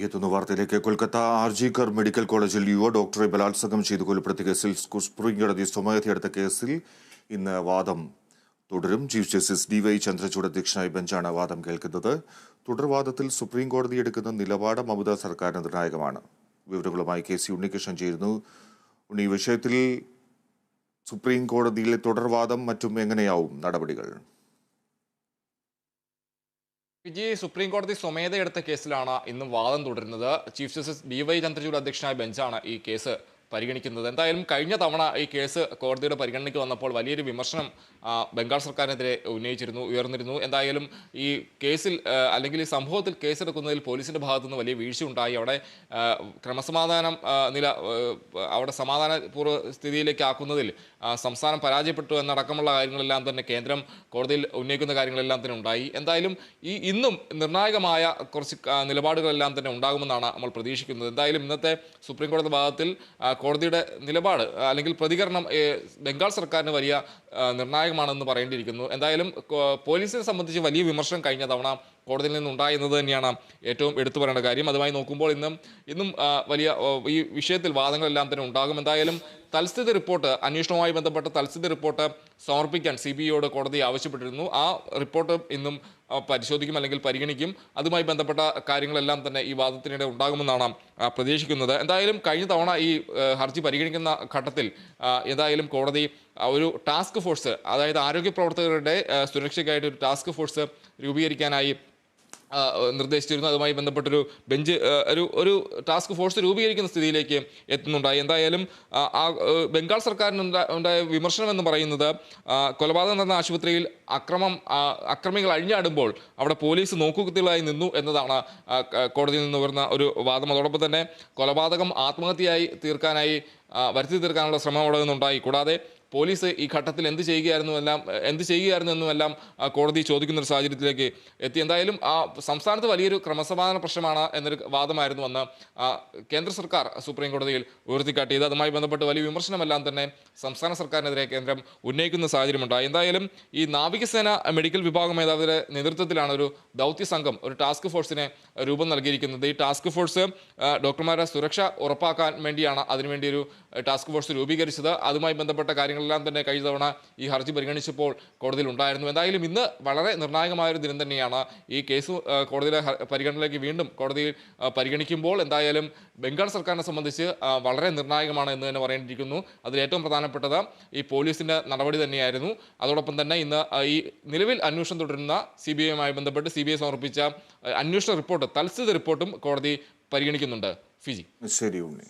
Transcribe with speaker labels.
Speaker 1: എത്തുന്ന വാർത്തയിലേക്ക് കൊൽക്കത്ത ആർജിക്കർ മെഡിക്കൽ കോളേജിൽ യുവ ഡോക്ടറെ ബലാത്സംഗം ചെയ്ത് കൊലപ്പെടുത്തിയ കേസിൽ സുപ്രീം കോടതി സ്വമേധയെടുത്ത കേസിൽ ഇന്ന് വാദം തുടരും. Chief justice D Y Chandrachud അധ്യക്ഷനായ ബെഞ്ചാണ് വാദം കേൾക്കുന്നത്. തുടർവാദത്തിൽ സുപ്രീം കോടതി എടുക്കുന്ന നിലപാട് മമത സർക്കാരിന് നിർണായകമാണ്. വിവരങ്ങളുമായി കെ സി ഉണ്ണികൃഷ്ണൻ ചേരുന്നു. ഉണ്ണി വിഷയത്തിൽ സുപ്രീം കോടതിയിലെ തുടർവാദം മറ്റും എങ്ങനെയാവും? നടപടികൾ.
Speaker 2: വിജയ് സുപ്രീം കോടതി സ്വമേധയെടുത്ത കേസിലാണ് ഇന്നും വാദം തുടരുന്നത്. Chief justice D Y Chandrachud അധ്യക്ഷനായ ബെഞ്ചാണ് ഈ കേസ് പരിഗണിക്കുന്നത്. എന്തായാലും കഴിഞ്ഞ തവണ ഈ കേസ് കോടതിയുടെ പരിഗണനയ്ക്ക് വന്നപ്പോൾ വലിയൊരു വിമർശനം ബംഗാൾ സർക്കാരിനെതിരെ ഉന്നയിച്ചിരുന്നു ഉയർന്നിരുന്നു. എന്തായാലും ഈ കേസിൽ അല്ലെങ്കിൽ ഈ സംഭവത്തിൽ കേസെടുക്കുന്നതിൽ പോലീസിന്റെ ഭാഗത്തു നിന്ന് വലിയ വീഴ്ച ഉണ്ടായി അവിടെ ക്രമസമാധാനം നില അവിടെ സമാധാനപൂർവ സ്ഥിതിയിലേക്ക് ആക്കുന്നതിൽ സംസ്ഥാനം പരാജയപ്പെട്ടു എന്നടക്കമുള്ള കാര്യങ്ങളെല്ലാം തന്നെ കേന്ദ്രം കോടതിയിൽ ഉന്നയിക്കുന്ന കാര്യങ്ങളെല്ലാം തന്നെ ഉണ്ടായി. എന്തായാലും ഈ ഇന്നും നിർണായകമായ കുറച്ച് നിലപാടുകളെല്ലാം തന്നെ ഉണ്ടാകുമെന്നാണ് നമ്മൾ പ്രതീക്ഷിക്കുന്നത്. എന്തായാലും ഇന്നത്തെ സുപ്രീം കോടതി ഭാഗത്തിൽ കോടതിയുടെ നിലപാട് അല്ലെങ്കിൽ പ്രതികരണം ബംഗാൾ സർക്കാരിന് വലിയ നിർണായകമാണെന്ന് പറയേണ്ടിയിരിക്കുന്നു. എന്തായാലും പോലീസിനെ സംബന്ധിച്ച് വലിയ വിമർശനം കഴിഞ്ഞ തവണ കോടതിയിൽ നിന്നുണ്ടായെന്നത് തന്നെയാണ് ഏറ്റവും എടുത്തു പറയേണ്ട കാര്യം. അതുമായി നോക്കുമ്പോൾ ഇന്നും ഇന്നും വലിയ ഈ വിഷയത്തിൽ വാദങ്ങളെല്ലാം തന്നെ ഉണ്ടാകും. എന്തായാലും തൽസ്ഥിതി റിപ്പോർട്ട് അന്വേഷണവുമായി ബന്ധപ്പെട്ട തൽസ്ഥിതി റിപ്പോർട്ട് സമർപ്പിക്കാൻ സി ബി ഐയോട് കോടതി ആവശ്യപ്പെട്ടിരുന്നു. ആ റിപ്പോർട്ട് ഇന്നും പരിശോധിക്കും അല്ലെങ്കിൽ പരിഗണിക്കും. അതുമായി ബന്ധപ്പെട്ട കാര്യങ്ങളെല്ലാം തന്നെ ഈ വാദത്തിനിടെ ഉണ്ടാകുമെന്നാണ് പ്രതീക്ഷിക്കുന്നത്. എന്തായാലും കഴിഞ്ഞ തവണ ഈ ഹർജി പരിഗണിക്കുന്ന ഘട്ടത്തിൽ എന്തായാലും കോടതി ഒരു ടാസ്ക് ഫോഴ്സ് അതായത് ആരോഗ്യ പ്രവർത്തകരുടെ സുരക്ഷയ്ക്കായിട്ട് ഒരു ടാസ്ക് ഫോഴ്സ് രൂപീകരിക്കാനായി നിർദ്ദേശിച്ചിരുന്നു. അതുമായി ബന്ധപ്പെട്ടൊരു ബെഞ്ച് ഒരു ഒരു ടാസ്ക് ഫോഴ്സ് രൂപീകരിക്കുന്ന സ്ഥിതിയിലേക്ക് എത്തുന്നുണ്ടായി. എന്തായാലും ആ, ബംഗാൾ സർക്കാരിന് ഉണ്ടാ- ഉണ്ടായ വിമർശനം എന്ന് പറയുന്നത് കൊലപാതകം നടന്ന ആശുപത്രിയിൽ അക്രമം അക്രമികൾ അഴിഞ്ഞാടുമ്പോൾ അവിടെ പോലീസ് നോക്കുകുത്തികളായി നിന്നു എന്നതാണ് കോടതിയിൽ നിന്ന് വരുന്ന ഒരു വാദം. അതോടൊപ്പം തന്നെ കൊലപാതകം ആത്മഹത്യയായി തീർക്കാനായി വരുത്തി തീർക്കാനുള്ള ശ്രമം അവിടെ നിന്നുണ്ടായി. കൂടാതെ പോലീസ് ഈ ഘട്ടത്തിൽ എന്ത് ചെയ്യുകയായിരുന്നു എല്ലാം എന്ത് ചെയ്യുകയായിരുന്നു എന്നുമെല്ലാം കോടതി ചോദിക്കുന്ന ഒരു സാഹചര്യത്തിലേക്ക് എത്തി. എന്തായാലും ആ സംസ്ഥാനത്ത് വലിയൊരു ക്രമസമാധാന പ്രശ്നമാണ് എന്നൊരു വാദമായിരുന്നു അന്ന് കേന്ദ്ര സർക്കാർ സുപ്രീം കോടതിയിൽ ഉയർത്തിക്കാട്ടിയത്. അതുമായി ബന്ധപ്പെട്ട് വലിയ വിമർശനമെല്ലാം തന്നെ സംസ്ഥാന സർക്കാരിനെതിരെ കേന്ദ്രം ഉന്നയിക്കുന്ന സാഹചര്യമുണ്ടായി. എന്തായാലും ഈ നാവികസേന മെഡിക്കൽ വിഭാഗം മേധാവിയുടെ നേതൃത്വത്തിലാണ് ഒരു ദൗത്യ സംഘം ഒരു ടാസ്ക് ഫോഴ്സിനെ രൂപം നൽകിയിരിക്കുന്നത്. ഈ ടാസ്ക് ഫോഴ്സ് ഡോക്ടർമാരുടെ സുരക്ഷ ഉറപ്പാക്കാൻ വേണ്ടിയാണ് അതിനുവേണ്ടി ഒരു ടാസ്ക് ഫോഴ്സ് രൂപീകരിച്ചത്. അതുമായി ബന്ധപ്പെട്ട കാര്യങ്ങളെല്ലാം തന്നെ കഴിഞ്ഞ തവണ ഈ ഹർജി പരിഗണിച്ചപ്പോൾ കോടതിയിൽ ഉണ്ടായിരുന്നു എന്തായാലും ഇന്ന് വളരെ നിർണായകമായ ഒരു ദിനം തന്നെയാണ് ഈ കേസ് കോടതിയിലെ പരിഗണനയിലേക്ക് വീണ്ടും കോടതിയിൽ പരിഗണിക്കുമ്പോൾ എന്തായാലും ബംഗാൾ സർക്കാരിനെ സംബന്ധിച്ച് വളരെ നിർണായകമാണ് എന്ന് തന്നെ പറയേണ്ടിയിരിക്കുന്നു. അതിൽ ഏറ്റവും പ്രധാനപ്പെട്ടത് ഈ പോലീസിന്റെ നടപടി തന്നെയായിരുന്നു. അതോടൊപ്പം തന്നെ ഇന്ന് ഈ നിലവിൽ അന്വേഷണം തുടരുന്ന സി ബി ഐയുമായി ബന്ധപ്പെട്ട് സി ബി ഐ സമർപ്പിച്ച അന്വേഷണ റിപ്പോർട്ട് തൽസ്ഥിത റിപ്പോർട്ടും കോടതി പരിഗണിക്കുന്നുണ്ട്. ഫിജി.
Speaker 1: ശരി ഉണ്ണി.